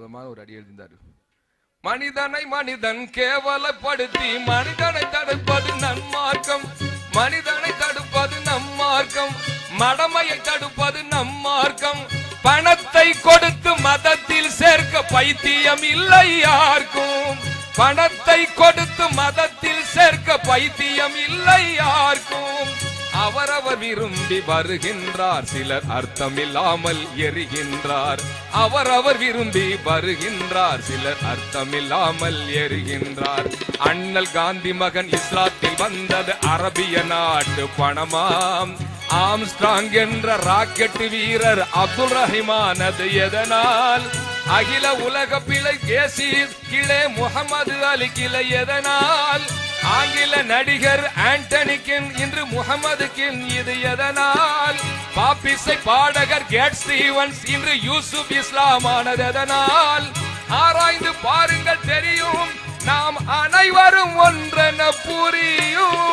ஒரு அடி எழுதினார் மனிதனை மனிதன் கேவலப்படுத்தி மனிதனை தடுப்பது நன்மார்க்கம் மனிதனை தடுப்பது நம்மார்க்கம் மடமையை தடுப்பது நம்மார்க்கம் பணத்தை கொடுத்து மதத்தில் சேர்க்க பைத்தியம் இல்லை யாருக்கும். பணத்தை கொடுத்து மதத்தில் சேர்க்க பைத்தியம் இல்லை யார் அவர் விரும்பி வருகின்றார். சிலர் அர்த்தமில்லாமல் எரிகின்றார். அவரவர் விரும்பி வருகின்றார். சிலர் அர்த்தமில்லாமல் எரிகின்றார். அண்ணல் காந்தி மகன் இஸ்லாத்தில் வந்தது அரபிய நாட்டு பணமாம். ஆம்ஸ்ட்ராங் என்ற ராக்கெட் வீரர் அப்துல் ரஹிமானது எதனால்? அகில உலக பிழை கேசி கிளே முகமது அலி கிளை எதனால்? ஆங்கில நடிகர் ஆண்டனிக்கின் இன்று முகமதுக்கின் இது எதனால்? பாப்பிசை பாடகர் கேட் ஸ்டீவன்ஸ் இன்று யூசுப் இஸ்லாமானது எதனால்? ஆராய்ந்து பாருங்கள் தெரியும் நாம் அனைவரும் ஒன்றென புரியும்.